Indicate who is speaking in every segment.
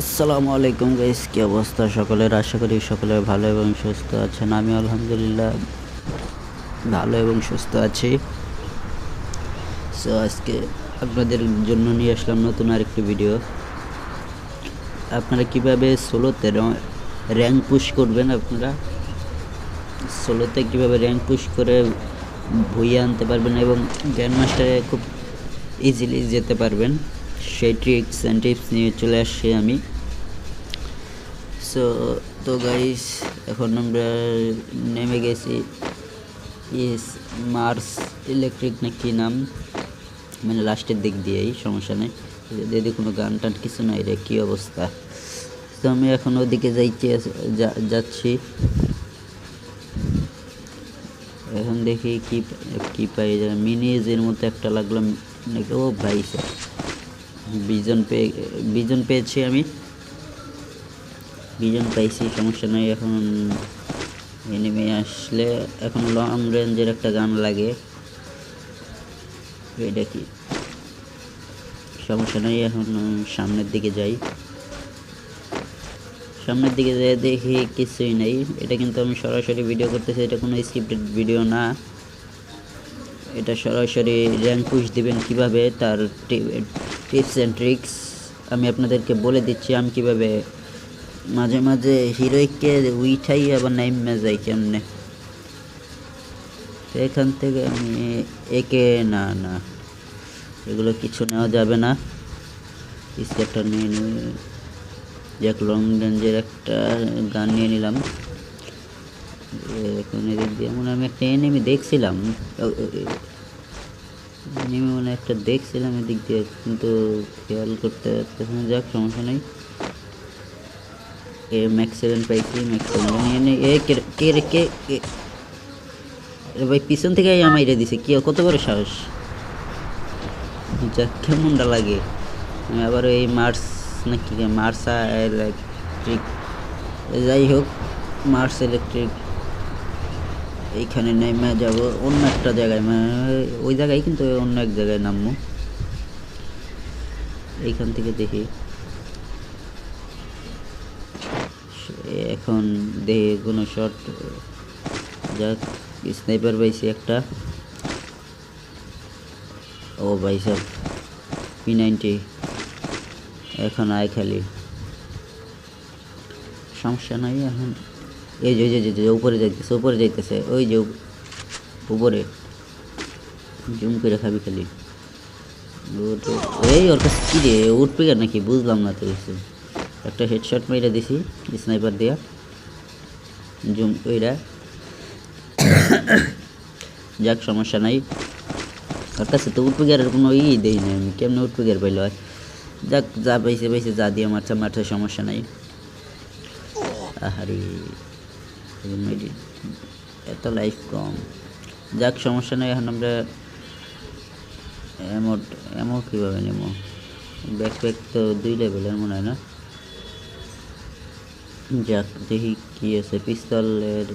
Speaker 1: আসসালামু আলাইকুম গাইস কি অবস্থা সকলের? আশা করি সকলে ভালো এবং সুস্থ আছেন। আমি আলহামদুলিল্লাহ ভালো এবং সুস্থ আছি। সো আজকে আপনাদের জন্য নিয়ে আসলাম নতুন আরেকটি ভিডিও আপনারা কীভাবে সোলোতে র্যাঙ্ক পুশ করবেন আপনারা? সোলোতে কীভাবে র্যাঙ্ক পুশ করে ভুইয়ে আনতে পারবেন এবং গ্র্যান্ড মাস্টারে খুব ইজিলি যেতে পারবেন। সেই ট্রিক্স অ্যান্ড টিপস নিয়ে চলে আসছি আমি। সো তো গাইস এখন আমরা নেমে গেছি। ইস মার্স ইলেকট্রিক না কী নাম? মানে লাস্টের দিক দিয়েই, সমস্যা নেই। যদি কোনো গান টান কিছু নাই রে, কী অবস্থা? তো আমি এখন ওদিকে যাইতে যাচ্ছি। এখন দেখি কি কি পাই যায় মিনিজের মতো একটা লাগলাম নাকি। ও ভাই স্যার বিজন পেয়ে বিজন পেয়েছি আমি। বিজন পাইছি, সমস্যা নাই, এখন এনিমে আসলে এখন লং রেঞ্জের একটা গান লাগে। এটা কি? সমস্যা নাই, এখন সামনের দিকে যাই। সামনের দিকে যেয়ে দেখি কিছুই নেই। এটা কিন্তু আমি সরাসরি ভিডিও করতেছি, এটা কোনো স্ক্রিপ্টেড ভিডিও না। এটা সরাসরি র্যাঙ্ক পুশ দিবেন কীভাবে, তার টিপস অ্যান্ড ট্রিক্স আমি আপনাদেরকে বলে দিচ্ছি, আমি কীভাবে মাঝে মাঝে হিরোইককে উইঠাই আবার নাইমে যাই কেমনে। তো এখান থেকে আমি একে, না না, এগুলো কিছু নেওয়া যাবে না। স্কেপটা নিয়ে নিয়ে, যাক লং রেঞ্জের একটা গান নিয়ে নিলাম। এখন এদিক দিয়ে মনে হয় আমি একটা এনিমি দেখছিলাম। এনিমি মনে একটা দেখছিলাম এদিক দিয়ে, কিন্তু খেয়াল করতে পারতেছি যাক, সমস্যা নেই। এ ম্যাক্স সেভেন পাইছি ম্যাক্স সেভেন নিয়ে নে। এ কে রে- কে রে ভাই, পিছন থেকে আমাইরে দিছে। কি, কত বড় সাহস? যাক, কেমনটা লাগে। আমি আবার এই মার্স নাকি মার্সা ইলেকট্রিক যাই হোক মার্স ইলেকট্রিক এইখানে নেমে যাব, অন্য একটা জায়গায় মানে ওই জায়গায় কিন্তু অন্য এক জায়গায় নামবো। এইখান থেকে দেখি। এখন দেখি কোনো শট যাক স্নাইপার পাইছি একটা। ও ভাই সব পি নাইনটি এখন আয় খালি। সমস্যা নাই এখন। এই যে ওই যে উপরে যাইতেছে উপরে যাইতেছে ওই যে উপরে। জুম করে খাবি খালি। এই ওর কাছে কী রে, উঠবে নাকি? বুঝলাম না তো কিছু। একটা হেডশট মেরে দিছি স্নাইপার দিয়া। জুম ওইরা যাক, সমস্যা নাই। ওর কাছে তো উঠপিগারের কোনো ই দেই না আমি কেমনে উঠপিগার পাইল? হয় যাক, যা পাইছে পাইছে, যা দিয়ে মারছে মারছে, সমস্যা নাই। আহারি। এত লাইফ কম। যাক, সমস্যা নেই, এখন আমরা এমো এমো কীভাবে নেব? ব্যাকপ্যাক তো দুই লেভেলের মনে হয় না? যাক, দেখি কী আছে। পিস্তলের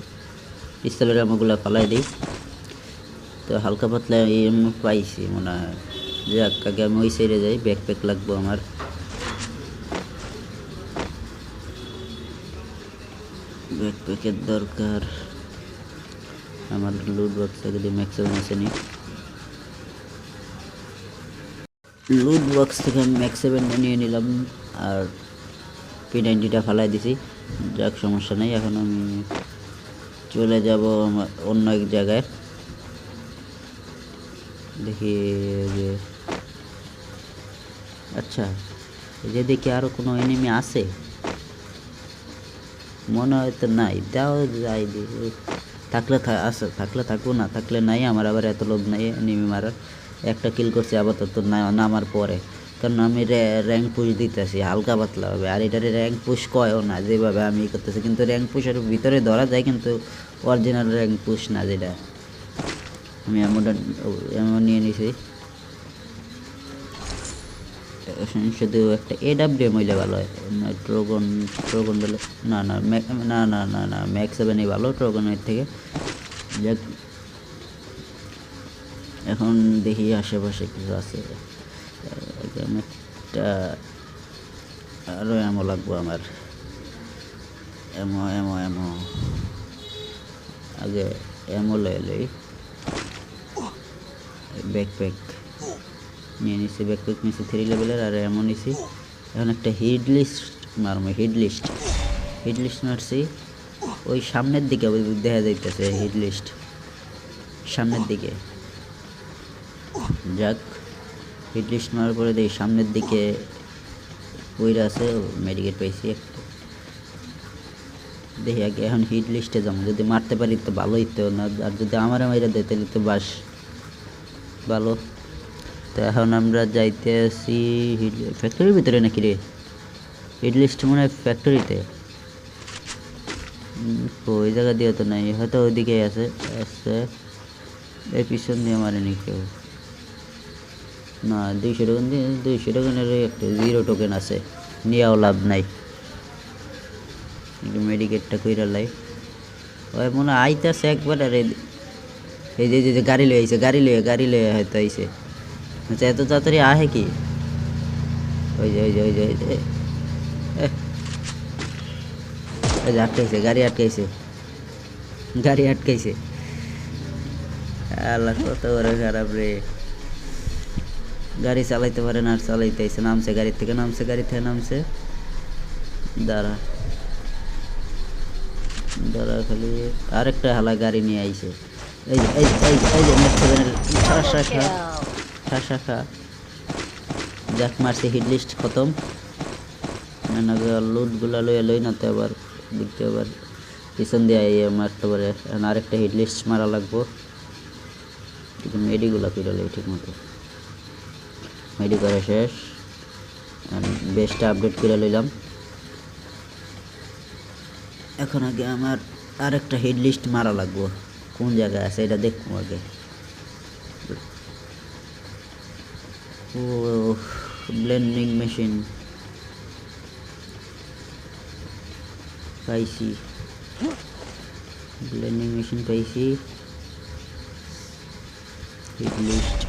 Speaker 1: পিস্তলের আমগুলো ফালাই দিই। তো হালকা পাতলা এম পাইছি মনে হয়। যাক, আগে আমি ওই সাইডে যাই ব্যাকপ্যাক লাগবো আমার। ব্যাকপ্যাকের দরকার। আমার লুট বক্স থেকে ম্যাক্সিমাম আসেনি লুট বক্স থেকে আমি ম্যাক্স নিয়ে নিলাম আর পি নাইনটিটা ফালাই দিছি। যাক, সমস্যা নেই, এখন আমি চলে যাব আমার অন্য এক জায়গায়। দেখি যে আচ্ছা এই যে দেখি আরও কোনো এনিমি আছে? মনে হয় তো নাই। দাও যাই থাকলে আছে থাকলে থাকব না থাকলে নাই। আমার আবার এত লোভ নাই, এনিমি মারার। একটা কিল করছি, আপাতত না নামার পরে। কারণ আমি র্যাঙ্ক পুশ দিতেছি, হালকা পাতলা হবে। আর এটারে র্যাঙ্ক পুশ কয়ও না, যেভাবে আমি ই করতেছি। কিন্তু র্যাঙ্ক পুশের ভিতরে ধরা যায়, কিন্তু অরিজিনাল র্যাঙ্ক পুশ না যেটা। আমি এমনটা এমন নিয়ে নিছি। শুধু একটা এডাব্লিউ মইলে ভালো হয়। ট্রোগন ট্রোগন দিলে না না ম্যাক- না না না না ম্যাক্স সেভেনই ভালো ট্রোগনের থেকে। যাক। এখন দেখি আশেপাশে কিছু আছে। একটা আরও এমো লাগবো আমার। এমো এমো এমো আগে এমো লই। ব্যাকপ্যাক নিয়ে নিছি ব্যাকপ্যাক নিছি থ্রি লেভেলের আর এমন নিছি। এখন একটা হিট লিস্ট মারমো হিট লিস্ট হিট লিস্ট মারছি। ওই সামনের দিকে, ওই দেখা যাইতেছে হিট লিস্ট সামনের দিকে। যাক হিট লিস্ট মারার পরে দেখি সামনের দিকে ওইটা আছে মেডিকেট একটা। দেখি আগে এখন হিট লিস্টে যাব, যদি মারতে পারি তো ভালোই তো না আর যদি আমার মাইরা দেয় তাহলে তো বাস ভালো। তো এখন আমরা যাইতে আসি ফ্যাক্টরির ভিতরে নাকি রে? লিস্ট মনে হয় ফ্যাক্টরিতে ওই জায়গা দিয়ে তো নাই, হয়তো ওইদিকে আছে আসছে এই পিছন দিয়ে মারেনি কেউ। না, দুইশো টোকেন দিয়ে, দুইশো টোকেনের একটা জিরো টোকেন আছে, নিয়েও লাভ নাই। একটু মেডিকেটটা কইরা লাই। ওই মনে হয় আইতাছে একবার আর এই- যে যে গাড়ি লয়ে গাড়ি লয়ে গাড়ি লয়ে হয়তো আইছে। আচ্ছা এত তাড়াতাড়ি আহে কি ওই যে ওই যে ওই যে ওই যে। এই যে আটকাইছে গাড়ি আটকাইছে গাড়ি আটকাইছে আল্লাহ কত বড় খারাপ রে গাড়ি চালাইতে পারে না আর চালাইতে নামছে গাড়ি থেকে নামছে গাড়ি থেকে নামছে দাঁড়া দাঁড়া খালি আরেকটা হালা গাড়ি নিয়ে আইছে এই এই এই এই যে নেক্সট সেভেনের
Speaker 2: Triple
Speaker 1: শাখা
Speaker 2: kill.
Speaker 1: শাখা যাক, মারছে হিট লিস্ট খতম। লুটগুলা লইয়া লই না তো আবার দেখতে আবার পিছন দিয়ে মারতে পারে। আরেকটা হিট লিস্ট মারা লাগবো। মেডিগুলা করে লই ঠিক মতো মেডি করা শেষ বেস্টটা আপডেট করে লইলাম। এখন আগে আমার আরেকটা হিট লিস্ট মারা লাগবো। কোন জায়গায় আছে, এটা দেখব আগে। ও ব্লেন্ডিং মেশিন পাইছি ব্লেন্ডিং মেশিন পাইছি লিস্ট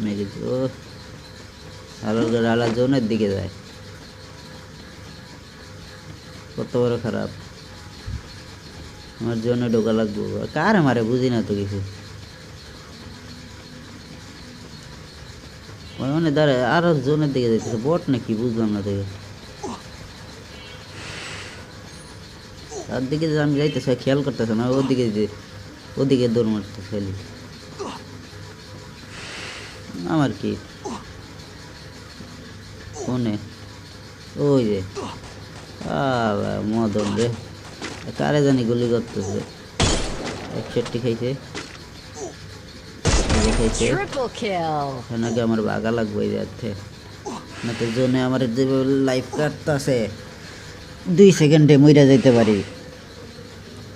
Speaker 1: মেরে ও আলাদা আলাদা জোনের দিকে যায়। কত বড় খারাপ। আমার জন্য ঢোকা লাগবো। কার মারে বুঝি না তো কিছু? ওই মানে দাঁড়া আরও জোনের দিকে যাইতেছে, বট নাকি বুঝলাম না দেখে। তার দিকে আমি যাইতেছে খেয়াল করতেছে না, ওদিকে যে, ওদিকে দৌড় মারতেছে খালি। আমার কি? কোনে ওই যে। মদন রে। কারে জানি গুলি করতেছে। একষট্টি খাইছে।
Speaker 2: Triple kill.
Speaker 1: নাকি আমার বাগা লাগবে যাচ্ছে না তো জন্য আমার যে লাইফ কাটতেছে দুই সেকেন্ডে মইরা যাইতে পারি।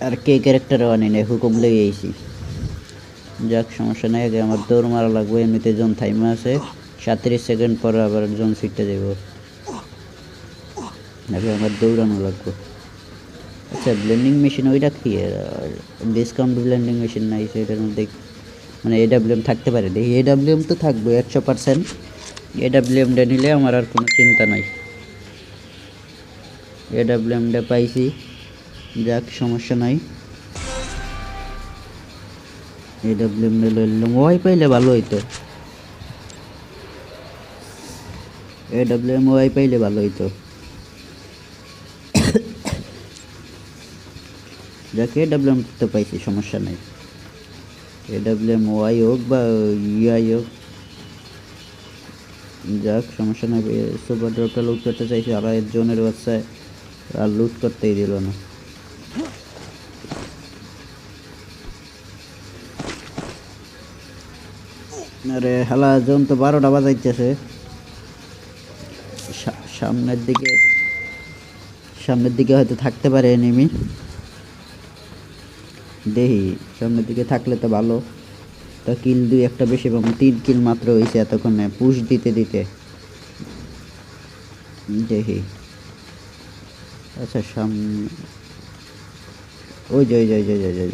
Speaker 1: আর কে ক্যারেক্টারও আনি নাই হুকুম লেগে আইছি। যাক সমস্যা নাই আগে আমার দৌড় মারা লাগবে এমনিতে জন থাইমা আছে। সাঁত্রিশ সেকেন্ড পর আবার জন ফিরতে যাব আগে আমার দৌড়ানো লাগবে। আচ্ছা ব্লেন্ডিং মেশিন ওইটা কি? ডিসকাউন্ট ব্লেন্ডিং মেশিন নাই সেটার মধ্যে মানে এডাব্লিউএম থাকতে পারে। দেখি এডাব্লিউএম তো থাকবে, একশো পার্সেন্ট এডাব্লিউএমটা নিলে আমার আর কোনো চিন্তা নাই। এডাব্লিউএমটা পাইছি, যাক, সমস্যা নাই। এডাব্লিউএমটা লইলাম। ওয়াই পাইলে ভালো হইতো। এডাব্লিউএম ওয়াই পাইলে ভালো হইতো। যাক এডাব্লিউএম তো পাইছি, সমস্যা নাই। এডাব্লিউএম ওয়াই হোক বা ইআই হোক, যাক, সমস্যা নাই। সুপার ড্রপটা লুট করতে চাইছি আর এর জনের বাচ্চায় আর লুট করতেই দিল না। আরে হালা, জন তো বারোটা বাজাইতেছে। সামনের দিকে সামনের দিকে হয়তো থাকতে পারে এনিমি দেখি সামনের দিকে থাকলে তো ভালো। তা কিল দুই একটা বেশি পাবো তিন কিল মাত্র হয়েছে এতক্ষণে পুশ দিতে দিতে। দেখি আচ্ছা সামনে ওই যে ওই যে ওই যে ওই যে,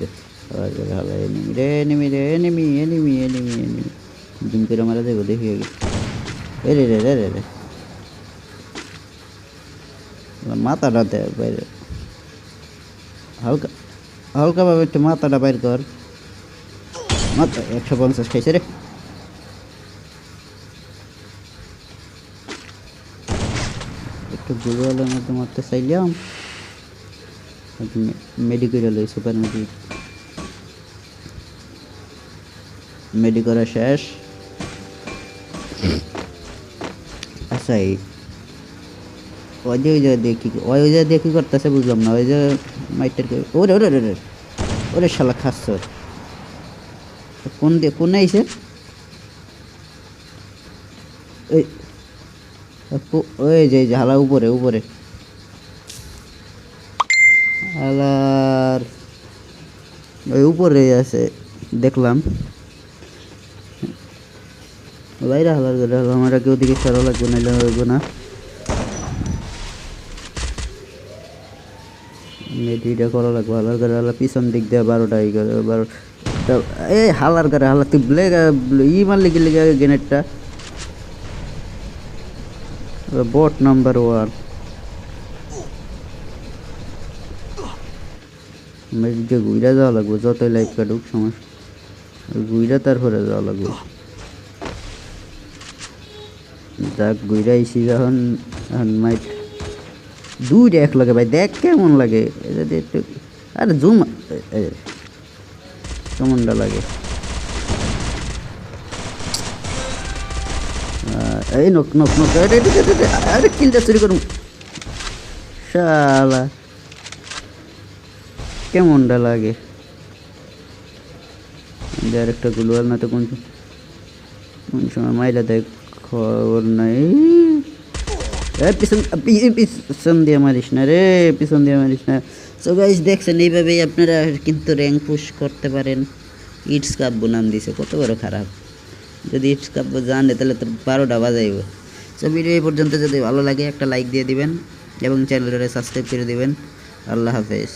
Speaker 1: যে ভালো এনিমি রে এনিমি রে enemy enemy enemy enemy zoom করে মারা দেবো দেখি এ রে রে রে রে রে। মাথাটা দে বাইরে। হালকা হালকাভাবে একটু মাথাটা বাইর কর। মাথা একশো পঞ্চাশ খাইছে রে। একটু গুলওয়ালের মধ্যে মারতে চাইলাম। মেডিকেল সুপার মেডিক মেডি করা শেষ। আচ্ছা এই ওই যে ওই যে দেখি, ওই ওই যে দেখি করতেছে, বুঝলাম না, ওই যে মাইটের ওরে ওরে ওরে ওরে শালা খাচ্ছ। কোন দিয়ে কোন আইছে? ওই ওই যে যে, হালা উপরে উপরে। হালার, ওই উপরে আছে, দেখলাম। বাইরে হালার করে হালা, আমার কেউ দিকে সারা লাগবে, নাইলে হইব না। মেডিটা করা লাগবে। হালার করে হালা পিছন দিক দিয়ে বারোটা এই করে বারো এই হালার করে হালা, তুই ব্লেক ই মারলি গেলি গ্রেনেডটা বট নাম্বার ওয়ান মেডিকে ঘুরে যাওয়া লাগবে, যতই লাইফ কাটুক, সমস্যা। ঘুরে তারপরে যাওয়া লাগবে। যাক ঘুরে আইসি যখন মাইট দুইটা এক লাগে ভাই দেখ কেমন লাগে। দিয়ে একটু আরে জুম কেমনটা লাগে। এই নক নক নক আরে আরে, আরে, আরে, আরে কিলটা চুরি করুন শালা কেমনটা লাগে। আর একটা গুলওয়াল না তো কোন সময় মাইলা দেয় খবর নাই। পিছন পিছন দিয়ে মারিস না রে, পিছন দিয়ে মারিস না। সো দেখছেন, এইভাবেই আপনারা কিন্তু র্যাঙ্ক পুশ করতে পারেন। ইটস কাব্য নাম দিছে, কত বড় খারাপ। যদি ইটস কাব্য জানে, তাহলে তো বারোটা বাজাইব। সো ভিডিও এই পর্যন্ত যদি ভালো লাগে, একটা লাইক দিয়ে দিবেন এবং চ্যানেলটা সাবস্ক্রাইব করে দিবেন। আল্লাহ হাফেজ।